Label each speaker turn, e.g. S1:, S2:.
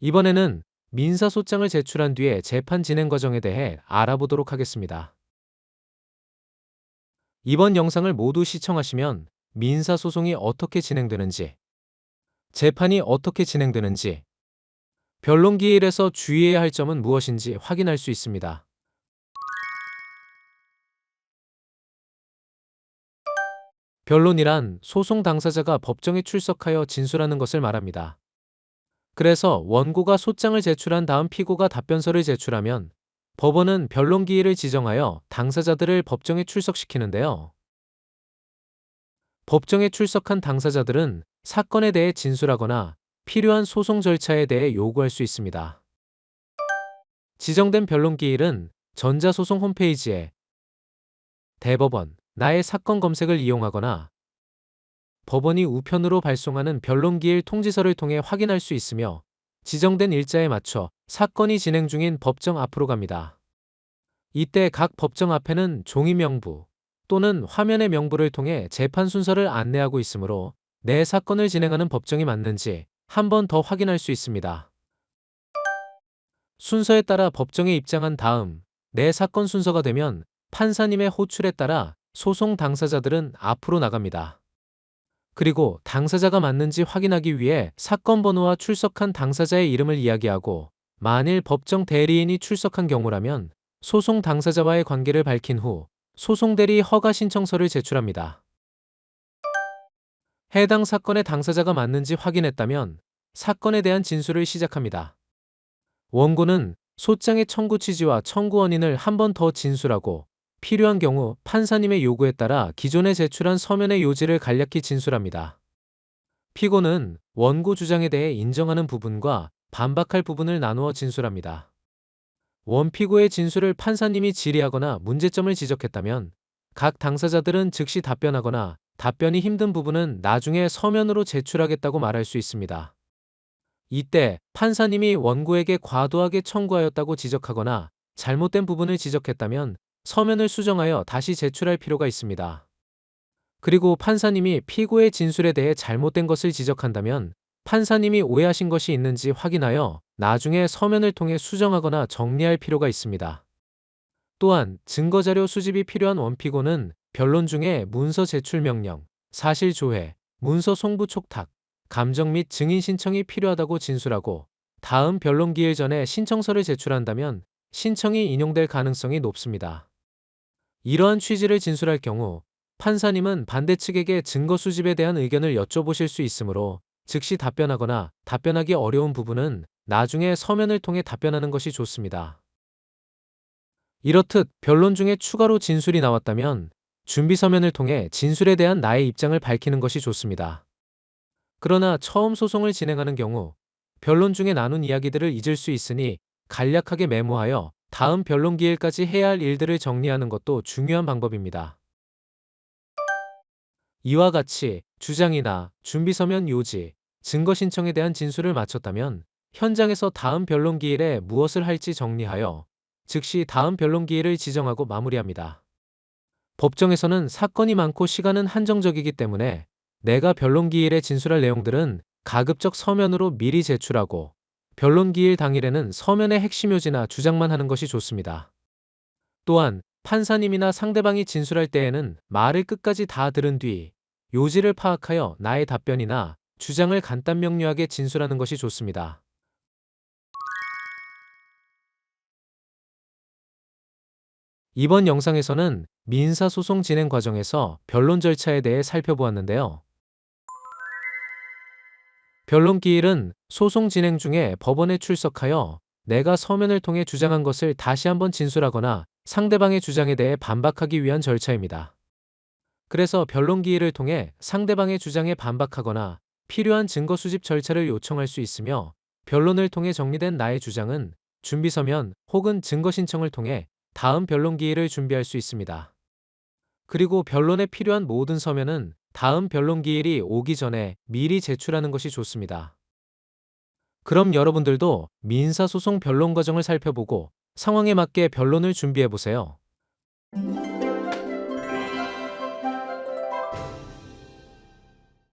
S1: 이번에는 민사소장을 제출한 뒤에 재판 진행 과정에 대해 알아보도록 하겠습니다. 이번 영상을 모두 시청하시면 민사소송이 어떻게 진행되는지, 재판이 어떻게 진행되는지, 변론 기일에서 주의해야 할 점은 무엇인지 확인할 수 있습니다. 변론이란 소송 당사자가 법정에 출석하여 진술하는 것을 말합니다. 그래서 원고가 소장을 제출한 다음 피고가 답변서를 제출하면 법원은 변론 기일을 지정하여 당사자들을 법정에 출석시키는데요. 법정에 출석한 당사자들은 사건에 대해 진술하거나 필요한 소송 절차에 대해 요구할 수 있습니다. 지정된 변론 기일은 전자소송 홈페이지에 대법원 나의 사건 검색을 이용하거나 법원이 우편으로 발송하는 변론기일 통지서를 통해 확인할 수 있으며 지정된 일자에 맞춰 사건이 진행 중인 법정 앞으로 갑니다. 이때 각 법정 앞에는 종이 명부 또는 화면의 명부를 통해 재판 순서를 안내하고 있으므로 내 사건을 진행하는 법정이 맞는지 한 번 더 확인할 수 있습니다. 순서에 따라 법정에 입장한 다음 내 사건 순서가 되면 판사님의 호출에 따라 소송 당사자들은 앞으로 나갑니다. 그리고 당사자가 맞는지 확인하기 위해 사건 번호와 출석한 당사자의 이름을 이야기하고 만일 법정 대리인이 출석한 경우라면 소송 당사자와의 관계를 밝힌 후 소송 대리 허가 신청서를 제출합니다. 해당 사건의 당사자가 맞는지 확인했다면 사건에 대한 진술을 시작합니다. 원고는 소장의 청구 취지와 청구 원인을 한 번 더 진술하고 필요한 경우 판사님의 요구에 따라 기존에 제출한 서면의 요지를 간략히 진술합니다. 피고는 원고 주장에 대해 인정하는 부분과 반박할 부분을 나누어 진술합니다. 원피고의 진술을 판사님이 질의하거나 문제점을 지적했다면 각 당사자들은 즉시 답변하거나 답변이 힘든 부분은 나중에 서면으로 제출하겠다고 말할 수 있습니다. 이때 판사님이 원고에게 과도하게 청구하였다고 지적하거나 잘못된 부분을 지적했다면 서면을 수정하여 다시 제출할 필요가 있습니다. 그리고 판사님이 피고의 진술에 대해 잘못된 것을 지적한다면 판사님이 오해하신 것이 있는지 확인하여 나중에 서면을 통해 수정하거나 정리할 필요가 있습니다. 또한 증거자료 수집이 필요한 원피고는 변론 중에 문서 제출 명령, 사실 조회, 문서 송부 촉탁, 감정 및 증인 신청이 필요하다고 진술하고 다음 변론 기일 전에 신청서를 제출한다면 신청이 인용될 가능성이 높습니다. 이러한 취지를 진술할 경우 판사님은 반대 측에게 증거 수집에 대한 의견을 여쭤보실 수 있으므로 즉시 답변하거나 답변하기 어려운 부분은 나중에 서면을 통해 답변하는 것이 좋습니다. 이렇듯 변론 중에 추가로 진술이 나왔다면 준비 서면을 통해 진술에 대한 나의 입장을 밝히는 것이 좋습니다. 그러나 처음 소송을 진행하는 경우 변론 중에 나눈 이야기들을 잊을 수 있으니 간략하게 메모하여 다음 변론 기일까지 해야 할 일들을 정리하는 것도 중요한 방법입니다. 이와 같이 주장이나 준비서면 요지, 증거 신청에 대한 진술을 마쳤다면 현장에서 다음 변론 기일에 무엇을 할지 정리하여 즉시 다음 변론 기일을 지정하고 마무리합니다. 법정에서는 사건이 많고 시간은 한정적이기 때문에 내가 변론 기일에 진술할 내용들은 가급적 서면으로 미리 제출하고 변론 기일 당일에는 서면의 핵심 요지나 주장만 하는 것이 좋습니다. 또한 판사님이나 상대방이 진술할 때에는 말을 끝까지 다 들은 뒤 요지를 파악하여 나의 답변이나 주장을 간단 명료하게 진술하는 것이 좋습니다. 이번 영상에서는 민사소송 진행 과정에서 변론 절차에 대해 살펴보았는데요. 변론 기일은 소송 진행 중에 법원에 출석하여 내가 서면을 통해 주장한 것을 다시 한번 진술하거나 상대방의 주장에 대해 반박하기 위한 절차입니다. 그래서 변론 기일을 통해 상대방의 주장에 반박하거나 필요한 증거 수집 절차를 요청할 수 있으며 변론을 통해 정리된 나의 주장은 준비 서면 혹은 증거 신청을 통해 다음 변론 기일을 준비할 수 있습니다. 그리고 변론에 필요한 모든 서면은 다음 변론 기일이 오기 전에 미리 제출하는 것이 좋습니다. 그럼 여러분들도 민사소송 변론 과정을 살펴보고 상황에 맞게 변론을 준비해 보세요.